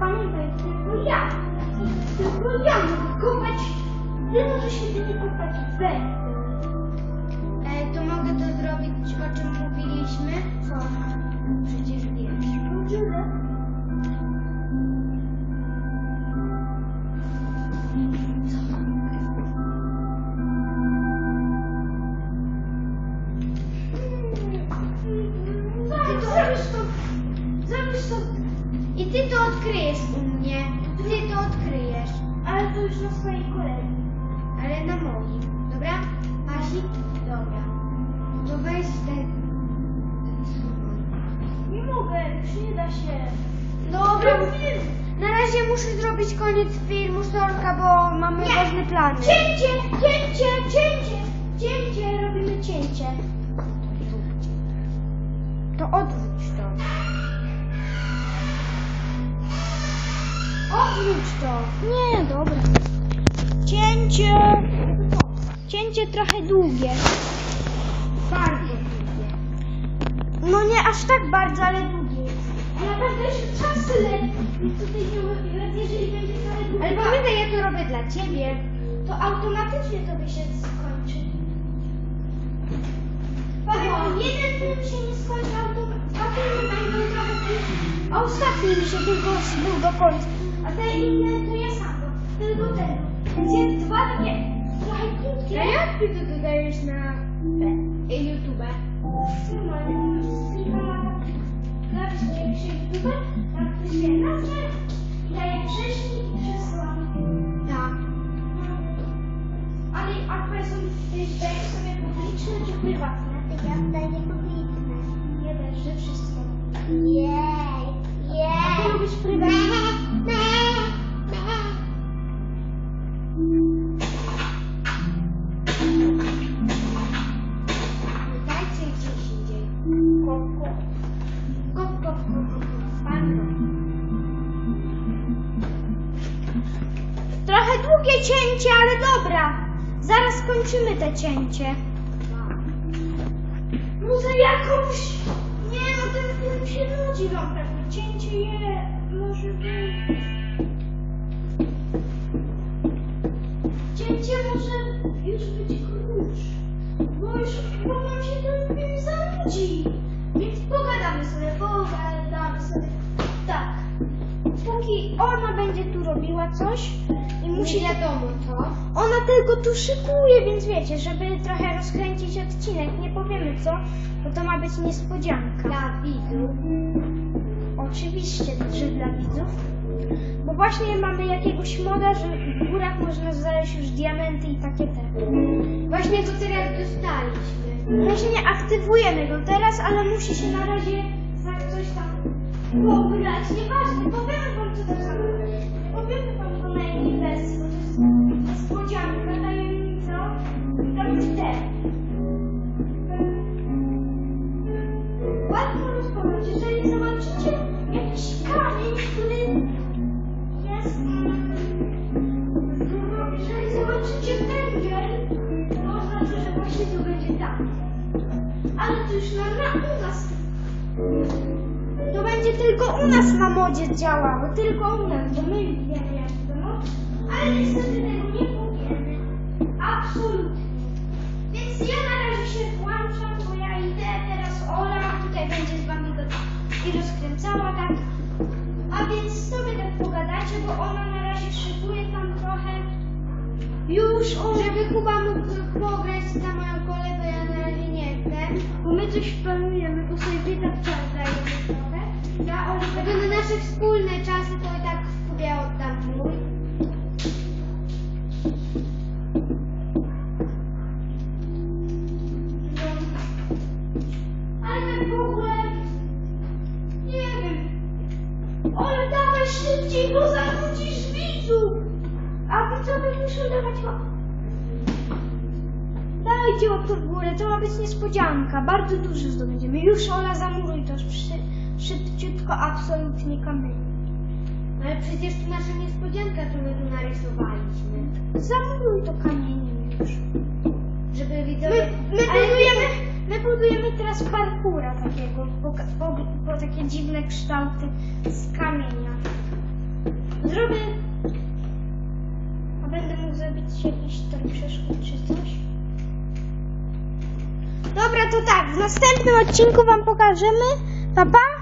pamiętaj, tylko ja, tylko ja mogę kopać, ty możesz jedynie kopać węgiel. E, to mogę to zrobić, I ty to odkryjesz u mnie. Ty to odkryjesz. ale to już na swojej kolei. Ale na moim. Dobra? Pasi? Dobra. To weź ten... Nie mogę, już nie da się. Dobra. Na razie muszę zrobić koniec filmu Sorka, bo mamy Nie. ważne plany. Cięcie, cięcie, cięcie, cięcie, robimy cięcie. To odwróć to. Odwróć to. Nie, dobra. Cięcie. Cięcie trochę długie. Bardzo długie. No nie aż tak bardzo, ale długie naprawdę jeszcze czasy leci. Więc tutaj nie jeżeli będzie trochę długie, Ale pamiętaj, ja to robię dla ciebie. to automatycznie to by się skończy. Powiem, jeden film się nie skończy automatycznie, a ostatni mi się tylko zbył do końca. A te inne to ja sam, tylko ten. Więc jest dwa takie trochę krótkie. A jak ty to dodajesz na e, YouTube? Normalnie kilkoma tak graficznie się YouTube, tam wpiszę nazwę, daję wcześniej i przesyłam. Tak. Ale akwa są daję sobie publiczne czy prywatne? Długie cięcie, ale dobra. Zaraz skończymy te cięcie. Może jakąś... Nie no, ten film się nudzi wam pewnie. Cięcie je... Może być... Cięcie może już być krótsze. Bo już bo nam się ten film zanudzi. Ona będzie tu robiła coś i musi... Nie wiadomo co. Ona tylko tu szykuje, więc wiecie, żeby trochę rozkręcić odcinek, nie powiemy co, bo to ma być niespodzianka. Dla widzów. Oczywiście, że dla widzów. Bo właśnie mamy jakiegoś moda, że w górach można znaleźć już diamenty i takie te. Właśnie go teraz dostaliśmy. Właśnie nie aktywujemy go teraz, ale musi się na razie za coś tam pograć. Nieważne, powiemy wam co jeżeli zobaczycie jakiś kamień, który jest... Jeżeli zobaczycie węgiel, to oznacza, że właśnie to będzie tam. Ale to już na, na u nas. To będzie tylko u nas na modzie działało, tylko u nas, bo my wiemy jak to moc. Ale niestety tego nie powiemy. Absolutnie. Więc ja na razie się włączam, bo ja idę teraz Ola, tutaj będzie z rozkręcała tak. A więc sobie tak pogadacie, bo ona na razie szykuje tam trochę. Już o, Żeby Kuba mógł pograć za moją kolę, to ja na razie nie chcę. bo my coś planujemy, bo sobie bieda czas dajemy trochę. Ja Bo to na nasze wspólne czasy to i tak Kubie oddam mój. Szybciej, bo zanudzisz widzów. A widzowie muszą dawać łap. Dajcie łapkę w górę, to ma być niespodzianka. Bardzo dużo zdobędziemy. Już Ola zamuruj to przy, szybciutko, absolutnie kamień. Ale przecież to nasza niespodzianka, co my tu narysowaliśmy. Zamuruj to kamieniem już. Żeby My, widzowie... my, Ale budujemy, my budujemy teraz parkura takiego, po, po, po takie dziwne kształty z kamienia. Zrobię. A będę mógł zrobić jakiś tam przeszkód czy coś. Dobra, to tak. W następnym odcinku Wam pokażemy. Pa, pa.